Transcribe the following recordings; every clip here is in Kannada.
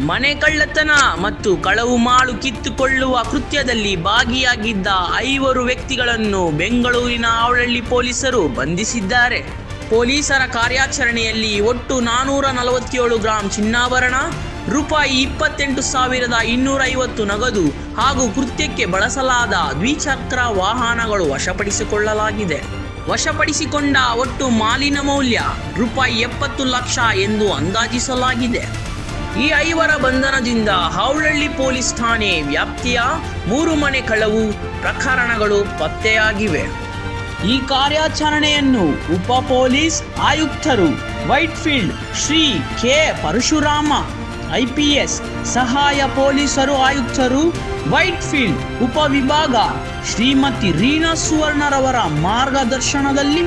ಮನೆ ಕಳ್ಳತನ ಮತ್ತು ಕಳವು ಮಾಳು ಕಿತ್ತುಕೊಳ್ಳುವ ಕೃತ್ಯದಲ್ಲಿ ಭಾಗಿಯಾಗಿದ್ದ ಐವರು ವ್ಯಕ್ತಿಗಳನ್ನು ಬೆಂಗಳೂರಿನ ಆವಳಳ್ಳಿ ಪೊಲೀಸರು ಬಂಧಿಸಿದ್ದಾರೆ. ಪೊಲೀಸರ ಕಾರ್ಯಾಚರಣೆಯಲ್ಲಿ ಒಟ್ಟು ನಾನೂರ ನಲವತ್ತೇಳು ಗ್ರಾಂ ಚಿನ್ನಾಭರಣ, ರೂಪಾಯಿ ಇಪ್ಪತ್ತೆಂಟು ಸಾವಿರದ ಇನ್ನೂರ ಐವತ್ತು ನಗದು ಹಾಗೂ ಕೃತ್ಯಕ್ಕೆ ಬಳಸಲಾದ ದ್ವಿಚಕ್ರ ವಾಹನಗಳು ವಶಪಡಿಸಿಕೊಳ್ಳಲಾಗಿದೆ. ವಶಪಡಿಸಿಕೊಂಡ ಒಟ್ಟು ಮಾಲಿನ ಮೌಲ್ಯ ರೂಪಾಯಿ ಎಪ್ಪತ್ತು ಲಕ್ಷ ಎಂದು ಅಂದಾಜಿಸಲಾಗಿದೆ. ಈ ಐವರ ಬಂಧನದಿಂದ ಹಾವಳಳ್ಳಿ ಪೊಲೀಸ್ ಠಾಣೆ ವ್ಯಾಪ್ತಿಯ ಮೂರು ಮನೆ ಕಳವು ಪ್ರಕರಣಗಳು ಪತ್ತೆಯಾಗಿವೆ. ಈ ಕಾರ್ಯಾಚರಣೆಯನ್ನು ಉಪ ಪೊಲೀಸ್ ಆಯುಕ್ತರು ವೈಟ್ಫೀಲ್ಡ್ ಶ್ರೀ ಕೆ ಪರಶುರಾಮ ಐಪಿಎಸ್ ಸಹಾಯ ಪೊಲೀಸರು ಆಯುಕ್ತರು ವೈಟ್ಫೀಲ್ಡ್ ಉಪವಿಭಾಗ ಶ್ರೀಮತಿ ರೀನಾ ಸುವರ್ಣರವರ ಮಾರ್ಗದರ್ಶನದಲ್ಲಿ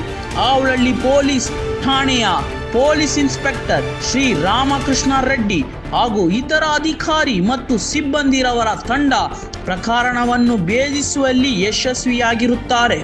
ಆವಳಳ್ಳಿ ಪೊಲೀಸ್ ಠಾಣೆಯ ಪೊಲೀಸ್ ಇನ್ಸ್ಪೆಕ್ಟರ್ ಶ್ರೀ ರಾಮಕೃಷ್ಣ ರೆಡ್ಡಿ ಹಾಗೂ ಇತರ ಅಧಿಕಾರಿ ಮತ್ತು ಸಿಬ್ಬಂದಿರವರ ತಂಡ ಪ್ರಕರಣವನ್ನು ಭೇದಿಸುವಲ್ಲಿ ಯಶಸ್ವಿಯಾಗಿರುತ್ತಾರೆ.